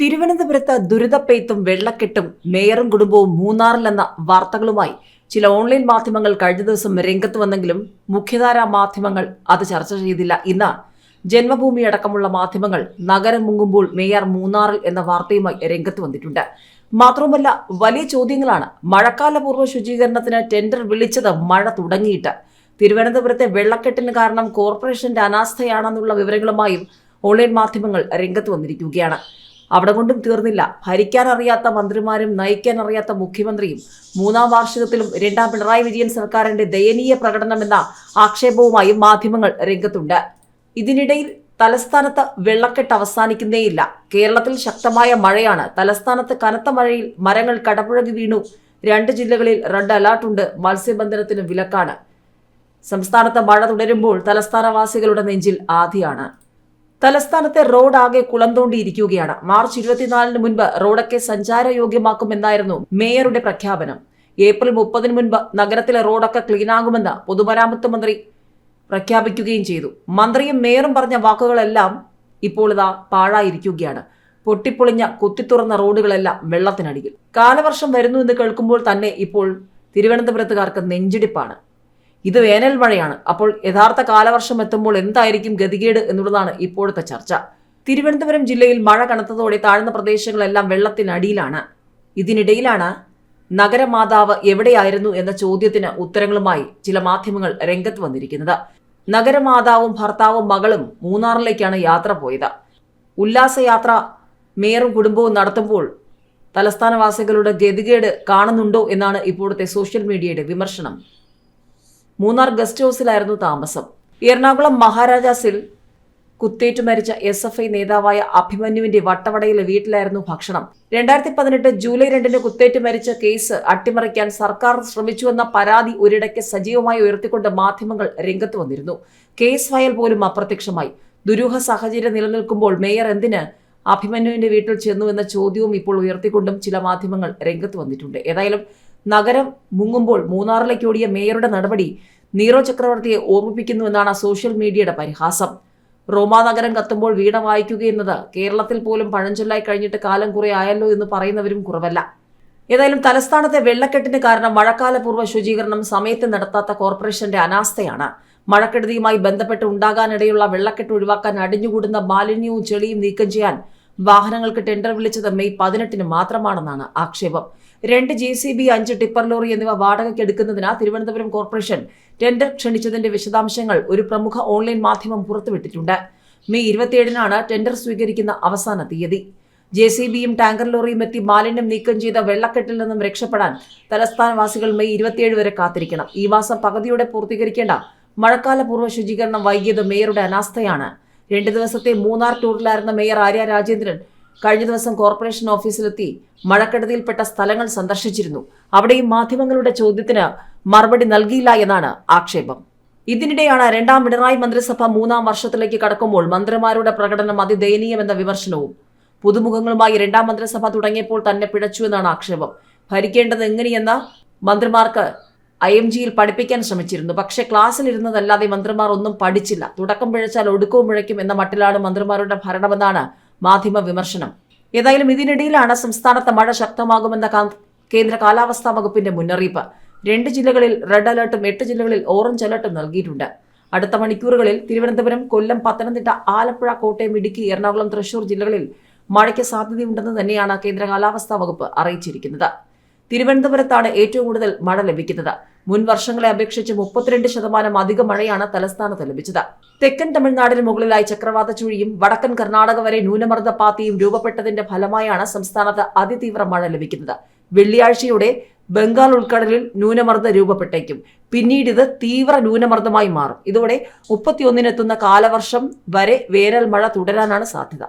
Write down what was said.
തിരുവനന്തപുരത്ത് ദുരിതപ്പെയ്ത്തും വെള്ളക്കെട്ടും മേയറും കുടുംബവും മൂന്നാറിലെന്ന വാർത്തകളുമായി ചില ഓൺലൈൻ മാധ്യമങ്ങൾ കഴിഞ്ഞ ദിവസം രംഗത്ത് വന്നെങ്കിലും മുഖ്യധാരാ മാധ്യമങ്ങൾ അത് ചർച്ച ചെയ്തില്ല. ഇന്ന് ജന്മഭൂമി അടക്കമുള്ള മാധ്യമങ്ങൾ നഗരം മുങ്ങുമ്പോൾ മേയർ മൂന്നാറിൽ എന്ന വാർത്തയുമായി രംഗത്ത് വന്നിട്ടുണ്ട്. മാത്രവുമല്ല വലിയ ചോദ്യങ്ങളാണ്. മഴക്കാലപൂർവ ശുചീകരണത്തിന് ടെൻഡർ വിളിച്ചത് മഴ തുടങ്ങിയിട്ട്. തിരുവനന്തപുരത്തെ വെള്ളക്കെട്ടിന് കാരണം കോർപ്പറേഷന്റെ അനാസ്ഥയാണെന്നുള്ള വിവരങ്ങളുമായും ഓൺലൈൻ മാധ്യമങ്ങൾ രംഗത്ത് വന്നിരിക്കുകയാണ്. അവിടെ കൊണ്ടും തീർന്നില്ല. ഭരിക്കാൻ അറിയാത്ത മന്ത്രിമാരും നയിക്കാൻ അറിയാത്ത മുഖ്യമന്ത്രിയും മൂന്നാം വാർഷികത്തിലും രണ്ടാം പിണറായി വിജയൻ സർക്കാരിന്റെ ദയനീയ പ്രകടനമെന്ന ആക്ഷേപവുമായും മാധ്യമങ്ങൾ രംഗത്തുണ്ട്. ഇതിനിടയിൽ തലസ്ഥാനത്ത് വെള്ളക്കെട്ട് അവസാനിക്കുന്നേയില്ല. കേരളത്തിൽ ശക്തമായ മഴയാണ്. തലസ്ഥാനത്ത് കനത്ത മഴയിൽ മരങ്ങൾ കടപുഴകി വീണു. രണ്ട് ജില്ലകളിൽ റെഡ് അലർട്ടുണ്ട് മത്സ്യബന്ധനത്തിന് വിലക്കാണ്. സംസ്ഥാനത്ത് മഴ തുടരുമ്പോൾ തലസ്ഥാനവാസികളുടെ നെഞ്ചിൽ ആധിയാണ്. തലസ്ഥാനത്തെ റോഡ് ആകെ കുളം തോണ്ടിയിരിക്കുകയാണ് മാർച്ച് ഇരുപത്തിനാലിന് മുൻപ് റോഡൊക്കെ സഞ്ചാരയോഗ്യമാക്കുമെന്നായിരുന്നു മേയറുടെ പ്രഖ്യാപനം. ഏപ്രിൽ മുപ്പതിന് മുൻപ് നഗരത്തിലെ റോഡൊക്കെ ക്ലീനാകുമെന്ന് പൊതുമരാമത്ത് മന്ത്രി പ്രഖ്യാപിക്കുകയും ചെയ്തു. മന്ത്രിയും മേയറും പറഞ്ഞ വാക്കുകളെല്ലാം ഇപ്പോൾ ഇതാ പാഴായിരിക്കുകയാണ്. പൊട്ടിപ്പൊളിഞ്ഞ കുത്തിത്തുറന്ന റോഡുകളെല്ലാം വെള്ളത്തിനടിയിൽ. കാലവർഷം വരുന്നു എന്ന് കേൾക്കുമ്പോൾ തന്നെ ഇപ്പോൾ തിരുവനന്തപുരത്തുകാർക്ക് നെഞ്ചിടിപ്പാണ്. ഇത് വേനൽ മഴയാണ്. അപ്പോൾ യഥാർത്ഥ കാലവർഷം എത്തുമ്പോൾ എന്തായിരിക്കും ഗതികേട് എന്നുള്ളതാണ് ഇപ്പോഴത്തെ ചർച്ച. തിരുവനന്തപുരം ജില്ലയിൽ മഴ കനത്തതോടെ താഴ്ന്ന പ്രദേശങ്ങളെല്ലാം വെള്ളത്തിനടിയിലാണ്. ഇതിനിടയിലാണ് നഗരമാതാവ് എവിടെയായിരുന്നു എന്ന ചോദ്യത്തിന് ഉത്തരങ്ങളുമായി ചില മാധ്യമങ്ങൾ രംഗത്ത് വന്നിരിക്കുന്നത്. നഗരമാതാവും ഭർത്താവും മകളും മൂന്നാറിലേക്കാണ് യാത്ര പോയത്. ഉല്ലാസയാത്ര മേയറും കുടുംബവും നടത്തുമ്പോൾ തലസ്ഥാനവാസികളുടെ ഗതികേട് കാണുന്നുണ്ടോ എന്നാണ് ഇപ്പോഴത്തെ സോഷ്യൽ മീഡിയയുടെ വിമർശനം. മൂന്നാർ ഗസ്റ്റ് ഹൗസിലായിരുന്നു താമസം. എറണാകുളം മഹാരാജാസിൽ കുത്തേറ്റു മരിച്ച എസ് എഫ് ഐ നേതാവായ അഭിമന്യുവിന്റെ വട്ടവടയിലെ വീട്ടിലായിരുന്നു ഭക്ഷണം. രണ്ടായിരത്തി പതിനെട്ട് ജൂലൈ രണ്ടിന് കുത്തേറ്റ് മരിച്ച കേസ് അട്ടിമറിക്കാൻ സർക്കാർ ശ്രമിച്ചുവെന്ന പരാതി ഒരിടയ്ക്ക് സജീവമായി ഉയർത്തിക്കൊണ്ട് മാധ്യമങ്ങൾ രംഗത്ത് വന്നിരുന്നു. കേസ് ഫയൽ പോലും അപ്രത്യക്ഷമായി. ദുരൂഹ സാഹചര്യം നിലനിൽക്കുമ്പോൾ മേയർ എന്തിന് അഭിമന്യുവിന്റെ വീട്ടിൽ ചെന്നു എന്ന ചോദ്യവും ഇപ്പോൾ ഉയർത്തിക്കൊണ്ടും ചില മാധ്യമങ്ങൾ രംഗത്ത് വന്നിട്ടുണ്ട്. ഏതായാലും നഗരം മുങ്ങുമ്പോൾ മൂന്നാറിലേക്ക് ഓടിയ മേയറുടെ നടപടി നീറോ ചക്രവർത്തിയെ ഓർമ്മിപ്പിക്കുന്നുവെന്നാണ് സോഷ്യൽ മീഡിയയുടെ പരിഹാസം. റോമാ നഗരം കത്തുമ്പോൾ വീണ വായിക്കുകയെന്നത് കേരളത്തിൽ പോലും പഴഞ്ചൊല്ലായി കഴിഞ്ഞിട്ട് കാലം കുറെ ആയല്ലോ എന്ന് പറയുന്നവരും കുറവല്ല. ഏതായാലും തലസ്ഥാനത്തെ വെള്ളക്കെട്ടിന് കാരണം മഴക്കാലപൂർവ ശുചീകരണം സമയത്ത് നടത്താത്ത കോർപ്പറേഷന്റെ അനാസ്ഥയാണ്. മഴക്കെടുതിയുമായി ബന്ധപ്പെട്ട് ഉണ്ടാകാനിടയുള്ള വെള്ളക്കെട്ട് ഒഴിവാക്കാൻ അടിഞ്ഞുകൂടുന്ന മാലിന്യവും ചെളിയും നീക്കം ചെയ്യാൻ വാഹനങ്ങൾക്ക് ടെൻഡർ വിളിച്ചത് മെയ് പതിനെട്ടിന് മാത്രമാണെന്നാണ് ആക്ഷേപം. രണ്ട് ജെ സി ബി അഞ്ച് ടിപ്പർ ലോറി എന്നിവ വാടകയ്ക്ക് എടുക്കുന്നതിന് തിരുവനന്തപുരം കോർപ്പറേഷൻ ടെൻഡർ ക്ഷണിച്ചതിന്റെ വിശദാംശങ്ങൾ ഒരു പ്രമുഖ ഓൺലൈൻ മാധ്യമം പുറത്തുവിട്ടിട്ടുണ്ട്. മെയ് ഇരുപത്തിയേഴിനാണ് ടെൻഡർ സ്വീകരിക്കുന്ന അവസാന തീയതി. ജെ സി ബിയും ടാങ്കർ ലോറിയും എത്തി മാലിന്യം നീക്കം ചെയ്ത വെള്ളക്കെട്ടിൽ നിന്നും രക്ഷപ്പെടാൻ തലസ്ഥാനവാസികൾ മെയ് ഇരുപത്തിയേഴ് വരെ കാത്തിരിക്കണം. ഈ മാസം പകുതിയോടെ പൂർത്തീകരിക്കേണ്ട മഴക്കാലപൂർവ ശുചീകരണം വൈകിയത് മേയറുടെ അനാസ്ഥയാണ്. രണ്ടു ദിവസത്തെ മൂന്നാർ ടൂറിലായിരുന്ന മേയർ ആര്യ രാജേന്ദ്രൻ കഴിഞ്ഞ ദിവസം കോർപ്പറേഷൻ ഓഫീസിലെത്തി മഴക്കെടുതിയിൽപ്പെട്ട സ്ഥലങ്ങൾ സന്ദർശിച്ചിരുന്നു. അവിടെയും മാധ്യമങ്ങളുടെ ചോദ്യത്തിന് മറുപടി നൽകിയില്ല എന്നാണ് ആക്ഷേപം. ഇതിനിടെയാണ് രണ്ടാം പിണറായി മന്ത്രിസഭ മൂന്നാം വർഷത്തിലേക്ക് കടക്കുമ്പോൾ മന്ത്രിമാരുടെ പ്രകടനം അതിദയനീയമെന്ന വിമർശനവും പുതുമുഖങ്ങളുമായി രണ്ടാം മന്ത്രിസഭ തുടങ്ങിയപ്പോൾ തന്നെ പിഴച്ചു എന്നാണ് ആക്ഷേപം. ഭരിക്കേണ്ടത് എങ്ങനെയെന്ന മന്ത്രിമാർക്ക് ഐ എം ജിയിൽ പഠിപ്പിക്കാൻ ശ്രമിച്ചിരുന്നു. പക്ഷേ ക്ലാസ്സിലിരുന്നതല്ലാതെ മന്ത്രിമാർ ഒന്നും പഠിച്ചില്ല. തുടക്കം പിഴച്ചാൽ ഒടുക്കവും പിഴയ്ക്കും എന്ന മട്ടിലാണ് മന്ത്രിമാരുടെ ഭരണമെന്നാണ് മാധ്യമ വിമർശനം. ഏതായാലും ഇതിനിടയിലാണ് സംസ്ഥാനത്ത് മഴ ശക്തമാകുമെന്ന കേന്ദ്ര കാലാവസ്ഥാ വകുപ്പിന്റെ മുന്നറിയിപ്പ്. രണ്ട് ജില്ലകളിൽ റെഡ് അലർട്ടും എട്ട് ജില്ലകളിൽ ഓറഞ്ച് അലർട്ടും നൽകിയിട്ടുണ്ട്. അടുത്ത മണിക്കൂറുകളിൽ തിരുവനന്തപുരം കൊല്ലം പത്തനംതിട്ട ആലപ്പുഴ കോട്ടയം ഇടുക്കി എറണാകുളം തൃശൂർ ജില്ലകളിൽ മഴയ്ക്ക് സാധ്യതയുണ്ടെന്ന് തന്നെയാണ് കേന്ദ്ര കാലാവസ്ഥാ വകുപ്പ് അറിയിച്ചിരിക്കുന്നത്. തിരുവനന്തപുരത്താണ് ഏറ്റവും കൂടുതൽ മഴ ലഭിക്കുന്നത്. മുൻ വർഷങ്ങളെ അപേക്ഷിച്ച് മുപ്പത്തിരണ്ട് ശതമാനം അധിക മഴയാണ് തലസ്ഥാനത്ത് ലഭിച്ചത്. തെക്കൻ തമിഴ്നാടിന് മുകളിലായി ചക്രവാത ചുഴിയും വടക്കൻ കർണാടക വരെ ന്യൂനമർദ്ദ പാത്തിയും രൂപപ്പെട്ടതിന്റെ ഫലമായാണ് സംസ്ഥാനത്ത് അതിതീവ്ര മഴ ലഭിക്കുന്നത്. വെള്ളിയാഴ്ചയോടെ ബംഗാൾ ഉൾക്കടലിൽ ന്യൂനമർദ്ദം രൂപപ്പെട്ടേക്കും. പിന്നീട് ഇത് തീവ്ര ന്യൂനമർദ്ദമായി മാറും. ഇതോടെ മുപ്പത്തിയൊന്നിനെത്തുന്ന കാലവർഷം വരെ വേനൽ മഴ തുടരാനാണ് സാധ്യത.